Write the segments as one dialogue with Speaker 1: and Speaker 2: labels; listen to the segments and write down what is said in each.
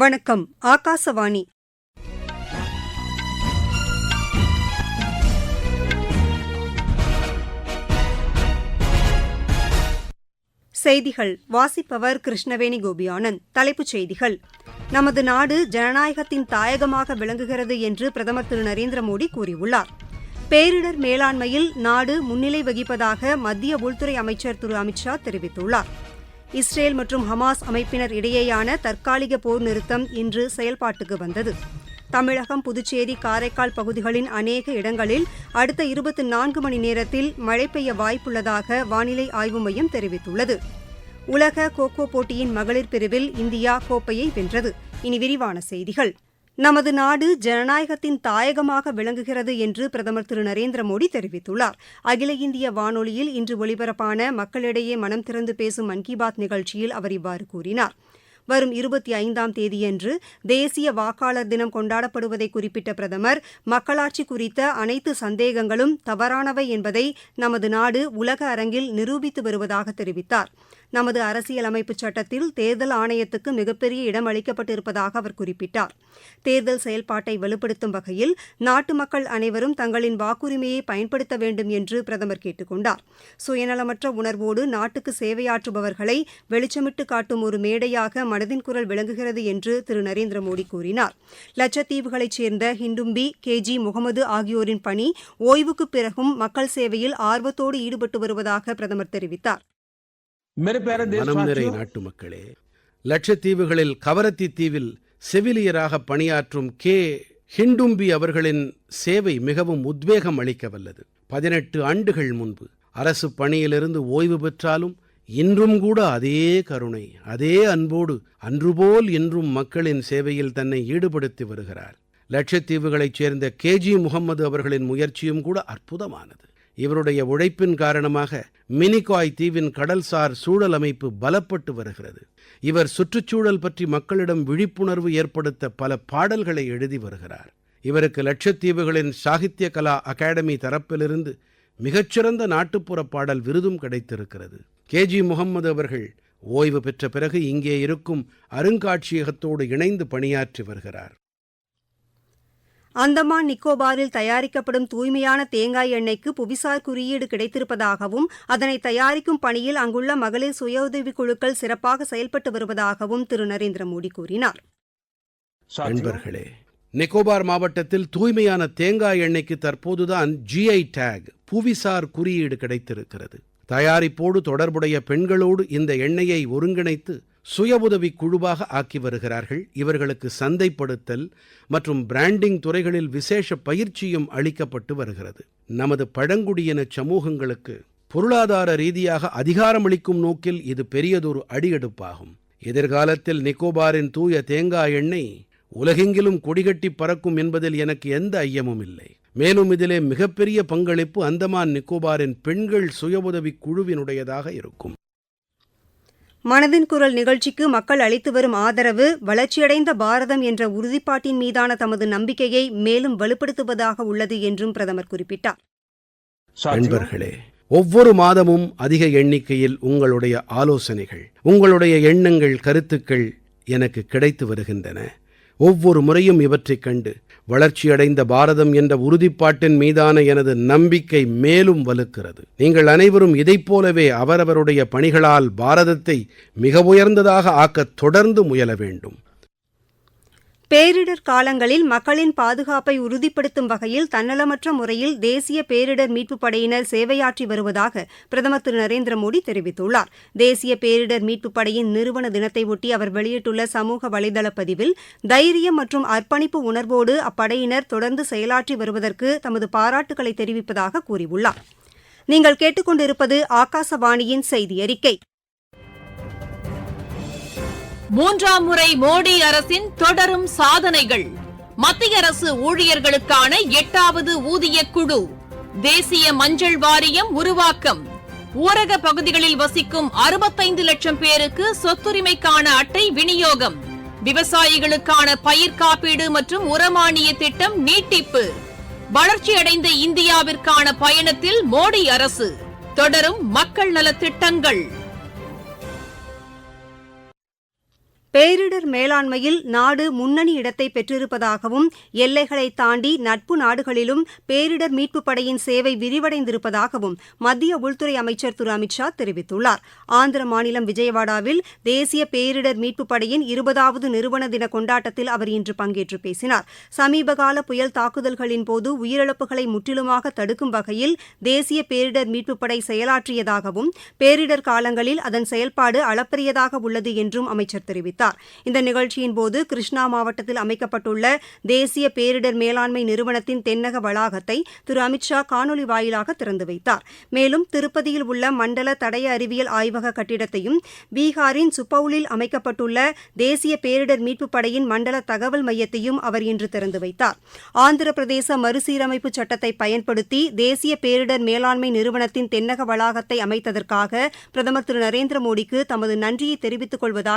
Speaker 1: வணக்கம் ஆகாசவாணி செய்திகள் வாசிப்பவர் கிருஷ்ணவேணி கோபியானந்த் தலைப்புச் செய்திகள் நமது நாடு ஜனநாயகத்தின் தாயகமாக விளங்குகிறது என்று பிரதமர் திரு நரேந்திர மோடி கூறியுள்ளார் பேரிடர் மேலாண்மையில் நாடு முன்னிலை வகிப்பதாக மத்திய உள்துறை அமைச்சர் திரு அமித்ஷா தெரிவித்துள்ளாா் இஸ்ரேல் மற்றும் ஹமாஸ் அமைப்பினர் இடையேயான தற்காலிக போர் நிறுத்தம் இன்று செயல்பாட்டுக்கு வந்தது தமிழகம் புதுச்சேரி காரைக்கால் பகுதிகளின் அநேக இடங்களில் அடுத்த இருபத்தி நான்கு மணி நேரத்தில் மழை பெய்ய வாய்ப்புள்ளதாக வானிலை ஆய்வு மையம் தெரிவித்துள்ளது உலக கோகோ போட்டியின் மகளிர் பிரிவில் இந்தியா கோப்பையை வென்றது இனி விரிவான செய்திகள் நமது நாடு ஜனநாயகத்தின் தாயகமாக விளங்குகிறது என்று பிரதமர் திரு நரேந்திர மோடி தெரிவித்துள்ளார் அகில இந்திய வானொலியில் இன்று ஒலிபரப்பான மக்களிடையே மனம் திறந்து பேசும் மன் கி பாத் நிகழ்ச்சியில் அவர் இவ்வாறு கூறினார் வரும் இருபத்தி ஐந்தாம் தேதியன்று தேசிய வாக்காளர் தினம் கொண்டாடப்படுவதை குறிப்பிட்ட பிரதமர் மக்களாட்சி குறித்த அனைத்து சந்தேகங்களும் தவறானவை என்பதை நமது நாடு உலக அரங்கில் நிரூபித்து வருவதாக தெரிவித்தாா் நமது அரசியலமைப்பு சட்டத்தில் தேர்தல் ஆணையத்துக்கு மிகப்பெரிய இடம் அளிக்கப்பட்டிருப்பதாக அவர் குறிப்பிட்டார் தேர்தல் செயல்பாட்டை வலுப்படுத்தும் வகையில் நாட்டு மக்கள் அனைவரும் தங்களின் வாக்குரிமையை பயன்படுத்த வேண்டும் என்று பிரதமர் கேட்டுக்கொண்டார் சுயநலமற்ற உணர்வோடு நாட்டுக்கு சேவையாற்றுபவர்களை வெளிச்சமிட்டு காட்டும் ஒரு மேடையாக மனதின் குரல் விளங்குகிறது என்று திரு நரேந்திர மோடி கூறினார் லட்சத்தீவுகளைச் சேர்ந்த ஹிண்டும்பி கே ஜி முகமது ஆகியோரின் பணி ஓய்வுக்கு பிறகும் மக்கள் சேவையில் ஆர்வத்தோடு ஈடுபட்டு வருவதாக பிரதமர் தெரிவித்தார்
Speaker 2: மனம் நிறை நாட்டு மக்களே லட்சத்தீவுகளில் கவரத்தி தீவில் செவிலியராக பணியாற்றும் கே ஹிண்டும்பி அவர்களின் சேவை மிகவும் உத்வேகம் அளிக்க வல்லது பதினெட்டு ஆண்டுகள் முன்பு அரசு பணியிலிருந்து ஓய்வு பெற்றாலும் இன்றும் கூட அதே கருணை அதே அன்போடு அன்றுபோல் இன்றும் மக்களின் சேவையில் தன்னை ஈடுபடுத்தி வருகிறார் லட்சத்தீவுகளைச் சேர்ந்த கேஜி முகம்மது அவர்களின் முயற்சியும் கூட அற்புதமானது இவருடைய உழைப்பின் காரணமாக மினிகாய் தீவின் கடல்சார் சூழல் அமைப்பு பலப்பட்டு வருகிறது இவர் சுற்றுச்சூழல் பற்றி மக்களிடம் விழிப்புணர்வு ஏற்படுத்த பல பாடல்களை எழுதி வருகிறார் இவருக்கு லட்சத்தீவுகளின் சாகித்ய கலா அகாடமி தரப்பிலிருந்து மிகச்சிறந்த நாட்டுப்புற பாடல் விருதும் கிடைத்திருக்கிறது கேஜி முகமது அவர்கள் ஓய்வு பெற்ற பிறகு இங்கே இருக்கும் அருங்காட்சியகத்தோடு இணைந்து பணியாற்றி வருகிறார்
Speaker 1: அந்தமான் நிக்கோபாரில் தயாரிக்கப்படும் தூய்மையான தேங்காய் எண்ணெய்க்கு புவிசார் குறியீடு கிடைத்திருப்பதாகவும் அதனை தயாரிக்கும் பணியில் அங்குள்ள மகளிர் சுய உதவிக் குழுக்கள் சிறப்பாக செயல்பட்டு வருவதாகவும் திரு நரேந்திர மோடி கூறினார்
Speaker 2: நண்பர்களே நிக்கோபார் மாவட்டத்தில் தூய்மையான தேங்காய் எண்ணெய்க்கு தற்போதுதான் ஜிஐ டேக் புவிசார் குறியீடு கிடைத்திருக்கிறது தயாரிப்போடு தொடர்புடைய பெண்களோடு இந்த எண்ணெயை ஒருங்கிணைத்து சுய உதவி குழுவாக ஆக்கி வருகிறார்கள் இவர்களுக்கு சந்தைப்படுத்தல் மற்றும் பிராண்டிங் துறைகளில் விசேஷ பயிற்சியும் அளிக்கப்பட்டு வருகிறது நமது பழங்குடியின சமூகங்களுக்கு பொருளாதார ரீதியாக அதிகாரமளிக்கும் நோக்கில் இது பெரியதொரு அடியெடுப்பாகும் எதிர்காலத்தில் நிக்கோபாரின் தூய தேங்காய் எண்ணெய் உலகெங்கிலும் கொடிகட்டி பறக்கும் என்பதில் எனக்கு எந்த ஐயமும் இல்லை மேலும் இதிலே மிகப்பெரிய பங்களிப்பு அந்தமான் நிக்கோபாரின் பெண்கள் சுய உதவிக் குழுவினுடையதாக இருக்கும்
Speaker 1: மனதின் குரல் நிகழ்ச்சிக்கு மக்கள் அளித்து வரும் ஆதரவு வளர்ச்சியடைந்த பாரதம் என்ற உறுதிப்பாட்டின் மீதான தமது நம்பிக்கையை மேலும் வலுப்படுத்துவதாக உள்ளது என்றும் பிரதமர் குறிப்பிட்டார்
Speaker 2: நண்பர்களே ஒவ்வொரு மாதமும் அதிக எண்ணிக்கையில் உங்களுடைய ஆலோசனைகள் உங்களுடைய எண்ணங்கள் கருத்துக்கள் எனக்கு கிடைத்து வருகின்றன ஒவ்வொரு முறையும் இவற்றைக் கண்டு வளர்ச்சியடைந்த பாரதம் என்ற உறுதிப்பாட்டின் மீதான எனது நம்பிக்கை மேலும் வலுக்கிறது நீங்கள் அனைவரும் இதைப் போலவே அவரவருடைய பணிகளால் பாரதத்தை மிக உயர்ந்ததாக ஆக்கத் தொடர்ந்து முயல வேண்டும்
Speaker 1: பேரிடர் காலங்களில் மக்களின் பாதுகாப்பை உறுதிப்படுத்தும் வகையில் தன்னலமற்ற முறையில் தேசிய பேரிடர் மீட்புப் படையினர் சேவையாற்றி வருவதாக பிரதமர் திரு நரேந்திர மோடி தெரிவித்துள்ளார் தேசிய பேரிடர் மீட்புப் படையின் நிறுவன தினத்தையொட்டி அவர் வெளியிட்டுள்ள சமூக வலைதள பதிவில் தைரியம் மற்றும் அர்ப்பணிப்பு உணர்வோடு அப்படையினர் தொடர்ந்து செயலாற்றி வருவதற்கு தமது பாராட்டுகளை தெரிவிப்பதாக கூறியுள்ளார் நீங்கள் கேட்டுக்கொண்டிருப்பது ஆகாசவாணியின் செய்தி அறிக்கை
Speaker 3: மூன்றாம் முறை மோடி அரசின் தொடரும் சாதனைகள் மத்திய அரசு ஊழியர்களுக்கான எட்டாவது ஊதிய குழு தேசிய மஞ்சள் வாரியம் உருவாக்கம் ஊரக பகுதிகளில் வசிக்கும் அறுபத்தைந்து லட்சம் பேருக்கு சொத்துரிமைக்கான அட்டை விநியோகம் விவசாயிகளுக்கான பயிர் காப்பீடு மற்றும் உரமானிய திட்டம் நீட்டிப்பு வளர்ச்சியடைந்த இந்தியாவிற்கான பயணத்தில் மோடி அரசு தொடரும் மக்கள் நலத்திட்டங்கள்
Speaker 1: பேரிடர் மேலாண்மையில் நாடு முன்னணி இடத்தை பெற்றிருப்பதாகவும் எல்லைகளை தாண்டி நட்பு நாடுகளிலும் பேரிடர் மீட்புப் படையின் சேவை விரிவடைந்திருப்பதாகவும் மத்திய உள்துறை அமைச்சர் திரு அமித்ஷா தெரிவித்துள்ளார் ஆந்திர மாநிலம் விஜயவாடாவில் தேசிய பேரிடர் மீட்புப் படையின் இருபதாவது நிறுவன தின கொண்டாட்டத்தில் அவர் இன்று பங்கேற்று பேசினார் சமீபகால புயல் தாக்குதல்களின் போது உயிரிழப்புகளை முற்றிலுமாக தடுக்கும் வகையில் தேசிய பேரிடர் மீட்புப் படை செயலாற்றியதாகவும் பேரிடர் காலங்களில் அதன் செயல்பாடு அளப்பரியதாக உள்ளது என்றும் அமைச்சர் தெரிவித்தார் தெரிவித்தார் இந்த நிகழ்ச்சியின் போது கிருஷ்ணா மாவட்டத்தில் அமைக்கப்பட்டுள்ள தேசிய பேரிடர் மேலாண்மை நிறுவனத்தின் தென்னக வளாகத்தை திரு அமித்ஷா காணொலி வாயிலாக திறந்து வைத்தார் மேலும் திருப்பதியில் உள்ள மண்டல தடய அறிவியல் ஆய்வக கட்டிடத்தையும் பீகாரின் சுப்பவுலில் அமைக்கப்பட்டுள்ள தேசிய பேரிடர் மீட்புப் படையின் மண்டல தகவல் மையத்தையும் அவர் இன்று திறந்து வைத்தார் ஆந்திர பிரதேச மறுசீரமைப்பு சட்டத்தை பயன்படுத்தி தேசிய பேரிடர் மேலாண்மை நிறுவனத்தின் தென்னக வளாகத்தை அமைத்ததற்காக பிரதமர் திரு நரேந்திர மோடிக்கு தமது நன்றியை தெரிவித்துக் கொள்வதாக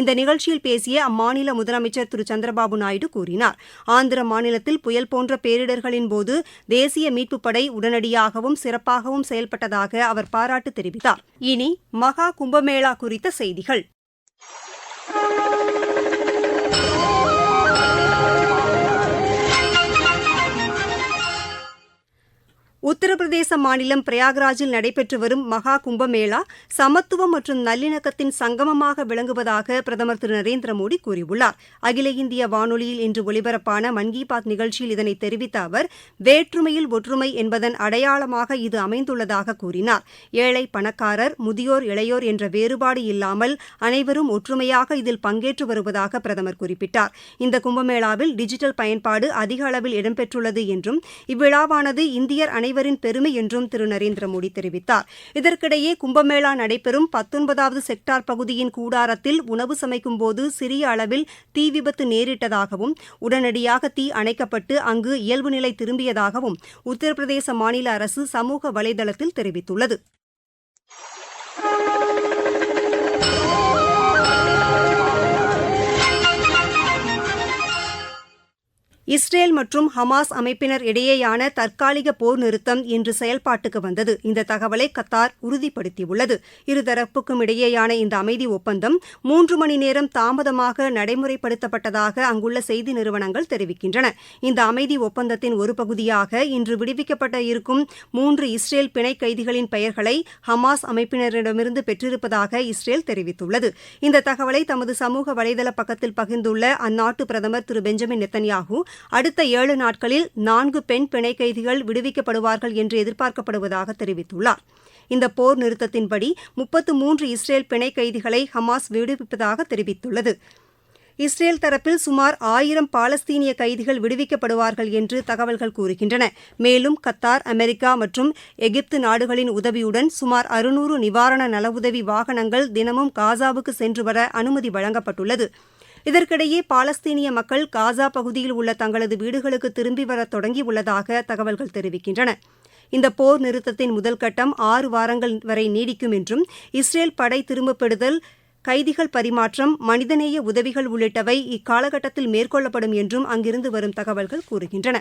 Speaker 1: இந்த நிகழ்ச்சியில் பேசிய அம்மாநில முதலமைச்சர் திரு சந்திரபாபு நாயுடு கூறினார் ஆந்திர மாநிலத்தில் புயல் போன்ற பேரிடர்களின் போது தேசிய மீட்புப் படை உடனடியாகவும் சிறப்பாகவும் செயல்பட்டதாக அவர் பாராட்டு தெரிவித்தார் இனி மகா கும்பமேளா குறித்த செய்திகள் உத்தரப்பிரதேச மாநிலம் பிரயாக்ராஜில் நடைபெற்று வரும் மகா கும்பமேளா சமத்துவம் மற்றும் நல்லிணக்கத்தின் சங்கமமாக விளங்குவதாக பிரதமர் திரு நரேந்திர மோடி கூறியுள்ளார் அகில இந்திய வானொலியில் இன்று ஒலிபரப்பான மன் கி பாத் நிகழ்ச்சியில் இதனை தெரிவித்த அவர் வேற்றுமையில் ஒற்றுமை என்பதன் அடையாளமாக இது அமைந்துள்ளதாக கூறினார் ஏழை பணக்காரர் முதியோர் இளையோர் என்ற வேறுபாடு இல்லாமல் அனைவரும் ஒற்றுமையாக இதில் பங்கேற்று வருவதாக பிரதமர் குறிப்பிட்டார் இந்த கும்பமேளாவில் டிஜிட்டல் பயன்பாடு அதிக அளவில் இடம்பெற்றுள்ளது என்றும் இவ்விழாவானது இந்தியர் அனைவரின் பெருமை தேவையில்லை என்றும் திரு நரேந்திர மோடி தெரிவித்தார் இதற்கிடையே கும்பமேளா நடைபெறும் பத்தொன்பதாவது செக்டார் பகுதியின் கூடாரத்தில் உணவு சமைக்கும் போது சிறிய அளவில் தீ விபத்து நேரிட்டதாகவும் உடனடியாக தீ அணைக்கப்பட்டு அங்கு இயல்பு நிலை திரும்பியதாகவும் உத்தரப்பிரதேச மாநில அரசு சமூக வலைதளத்தில் தெரிவித்துள்ளது இஸ்ரேல் மற்றும் ஹமாஸ் அமைப்பினர் இடையேயான தற்காலிக போர் நிறுத்தம் இன்று செயல்பாட்டுக்கு வந்தது இந்த தகவலை கத்தார் உறுதிப்படுத்தியுள்ளது இருதரப்புக்கும் இடையேயான இந்த அமைதி ஒப்பந்தம் மூன்று மணி நேரம் தாமதமாக நடைமுறைப்படுத்தப்பட்டதாக அங்குள்ள செய்தி நிறுவனங்கள் தெரிவிக்கின்றன இந்த அமைதி ஒப்பந்தத்தின் ஒரு பகுதியாக இன்று விடுவிக்கப்பட்ட இருக்கும் மூன்று இஸ்ரேல் பிணை கைதிகளின் பெயர்களை ஹமாஸ் அமைப்பினரிடமிருந்து பெற்றிருப்பதாக இஸ்ரேல் தெரிவித்துள்ளது இந்த தகவலை தமது சமூக வலைதள பக்கத்தில் பகிர்ந்துள்ள அந்நாட்டு பிரதமர் திரு பெஞ்சமின் நெத்தன்யாகு அடுத்த ஏழு நாட்களில் நான்கு பெண் பிணை கைதிகள் விடுவிக்கப்படுவார்கள் என்று எதிர்பார்க்கப்படுவதாக தெரிவித்துள்ளார் இந்த போர் நிறுத்தத்தின்படி முப்பத்து மூன்று இஸ்ரேல் பிணை கைதிகளை ஹமாஸ் விடுவிப்பதாக தெரிவித்துள்ளது இஸ்ரேல் தரப்பில் சுமார் ஆயிரம் பாலஸ்தீனிய கைதிகள் விடுவிக்கப்படுவார்கள் என்று தகவல்கள் கூறுகின்றன மேலும் கத்தார் அமெரிக்கா மற்றும் எகிப்து நாடுகளின் உதவியுடன் சுமார் அறுநூறு நிவாரண நலவுதவி வாகனங்கள் தினமும் காசாவுக்கு சென்று வர அனுமதி வழங்கப்பட்டுள்ளது இதற்கிடையே பாலஸ்தீனிய மக்கள் காசா பகுதியில் உள்ள தங்களது வீடுகளுக்கு திரும்பி வர தொடங்கியுள்ளதாக தகவல்கள் தெரிவிக்கின்றன இந்த போர் நிறுத்தத்தின் முதல் கட்டம் ஆறு வாரங்கள் வரை நீடிக்கும் என்றும் இஸ்ரேல் படை திரும்பப்படுதல் கைதிகள் பரிமாற்றம் மனிதநேய உதவிகள் உள்ளிட்டவை இக்காலகட்டத்தில் மேற்கொள்ளப்படும் என்றும் அங்கிருந்து வரும் தகவல்கள் கூறுகின்றன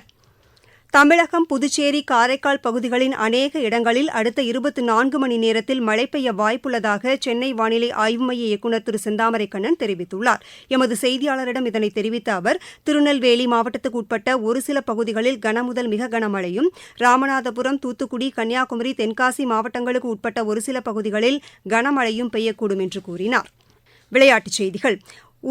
Speaker 1: தமிழகம் புதுச்சேரி காரைக்கால் பகுதிகளின் அநேக இடங்களில் அடுத்த இருபத்தி நான்கு மணி நேரத்தில் மழை பெய்ய வாய்ப்புள்ளதாக சென்னை வானிலை ஆய்வு மைய இயக்குநர் திரு செந்தாமரைக்கண்ணன் தெரிவித்துள்ளார் எமது செய்தியாளரிடம் இதனை தெரிவித்த அவர் திருநெல்வேலி மாவட்டத்துக்கு உட்பட்ட ஒரு சில பகுதிகளில் கனமுதல் மிக கனமழையும் ராமநாதபுரம் தூத்துக்குடி கன்னியாகுமரி தென்காசி மாவட்டங்களுக்கு உட்பட்ட ஒரு சில பகுதிகளில் கனமழையும் பெய்யக்கூடும் என்று கூறினார் விளையாட்டுச் செய்திகள்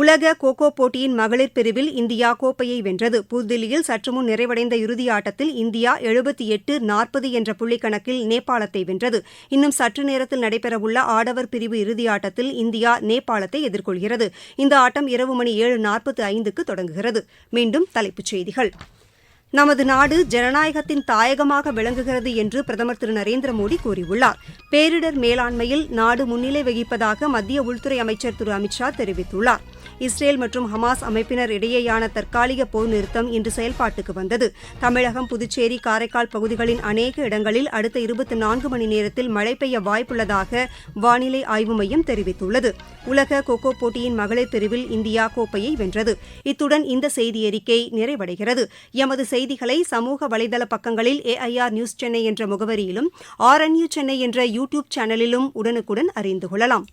Speaker 1: உலக கோகோ போட்டியின் மகளிர் பிரிவில் இந்தியா கோப்பையை வென்றது புதுதில்லியில் சற்றுமுன் நிறைவடைந்த இறுதியாட்டத்தில் இந்தியா எழுபத்தி எட்டு நாற்பது என்ற புள்ளிக்கணக்கில் நேபாளத்தை வென்றது இன்னும் சற்று நேரத்தில் நடைபெறவுள்ள ஆடவர் பிரிவு இறுதியாட்டத்தில் இந்தியா நேபாளத்தை எதிர்கொள்கிறது இந்த ஆட்டம் இரவு மணி ஏழு நாற்பத்தி ஐந்துக்கு தொடங்குகிறது மீண்டும் தலைப்புச் செய்திகள் நமது நாடு ஜனநாயகத்தின் தாயகமாக விளங்குகிறது என்று பிரதமர் திரு நரேந்திர மோடி கூறியுள்ளார் பேரிடர் மேலாண்மையில் நாடு முன்னிலை வகிப்பதாக மத்திய உள்துறை அமைச்சர் திரு அமித்ஷா தெரிவித்துள்ளாா் இஸ்ரேல் மற்றும் ஹமாஸ் அமைப்பினர் இடையேயான தற்காலிக போர் நிறுத்தம் இன்று செயல்பாட்டுக்கு வந்தது தமிழகம் புதுச்சேரி காரைக்கால் பகுதிகளின் அநேக இடங்களில் அடுத்த இருபத்தி நான்கு மணி நேரத்தில் மழை பெய்ய வாய்ப்புள்ளதாக வானிலை ஆய்வு மையம் தெரிவித்துள்ளது உலக கோகோ போட்டியின் மகளிர் பிரிவில் இந்தியா கோப்பையை வென்றது இத்துடன் இந்த செய்தி அறிக்கை நிறைவடைகிறது எமது செய்திகளை சமூக வலைதள பக்கங்களில் ஏஐஆர் நியூஸ் சென்னை என்ற முகவரியிலும் ஆர்என்யூ சென்னை என்ற யூ டியூப் சேனலிலும் உடனுக்குடன் அறிந்து கொள்ளலாம்